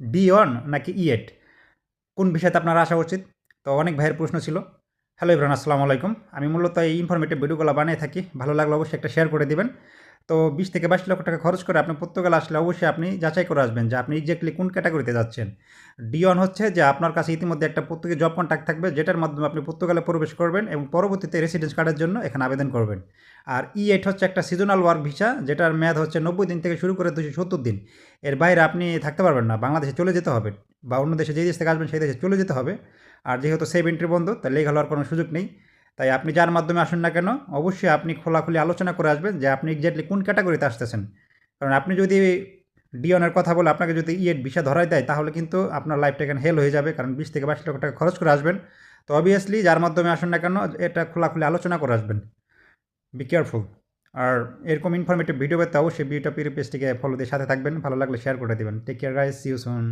D one নাকি ই এট কোন বিষয়তে আপনার আসা উচিত? তো অনেক ভাইয়ের প্রশ্ন ছিল। হ্যালো ইব্রান আসসালামু আলাইকুম। আমি মূলত এই ইনফরমেটিভ ভিডিওগুলো বানিয়ে থাকি। ভালো লাগলে অবশ্যই একটা শেয়ার করে দিবেন। তো বিশ থেকে বাইশ লক্ষ টাকা খরচ করে আপনি পর্তুগাল আসলে অবশ্যই আপনি যাচাই করে আসবেন যে আপনি এক্স্যাক্টলি কোন ক্যাটাগরিতে যাচ্ছেন। ডি ওয়ান হচ্ছে যে আপনার কাছে ইতিমধ্যে একটা পর্তুগিজ জব কন্ট্যাক্ট থাকবে, যেটার মাধ্যমে আপনি পর্তুগালে প্রবেশ করবেন এবং পরবর্তীতে রেসিডেন্স কার্ডের জন্য এখানে আবেদন করবেন। আর ই এইট হচ্ছে একটা সিজনাল ওয়ার্ক ভিসা যেটার মেয়াদ হচ্ছে নব্বই দিন থেকে শুরু করে দুশো সত্তর দিন। এর বাইরে আপনি থাকতে পারবেন না, বাংলাদেশে চলে যেতে হবে বা অন্য দেশে যেই দেশ থেকে আসবেন সেই দেশে চলে যেতে হবে। আর যেহেতু সেভ এন্ট্রি বন্ধ তাই লিগাল হওয়ার কোনো সুযোগ নেই। তাই আপনি যার মাধ্যমে আসুন না কেন, অবশ্যই আপনি খোলাখুলি আলোচনা করে আসবেন যে আপনি এক্স্যাক্টলি কোন ক্যাটাগরিতে আসতেছেন। কারণ আপনি যদি ডিওনের কথা বলে আপনাকে যদি ইএড ভিসা ধরাই দেয়, তাহলে কিন্তু আপনার লাইফটা এখানে হেল হয়ে যাবে। কারণ বিশ থেকে বাইশ লক্ষ টাকা খরচ করে আসবেন। তো অবভিয়াসলি যার মাধ্যমে আসুন না কেন, এটা খোলাখুলি আলোচনা করে আসবেন। বি কেয়ারফুল আর এরকম ইনফরমেটিভ ভিডিও পেতে অবশ্যই বিউটা পিরি পেজটিকে ফলো দিয়ে সাথে থাকবেন। ভালো লাগলে শেয়ার করে দেবেন। Take care guys you soon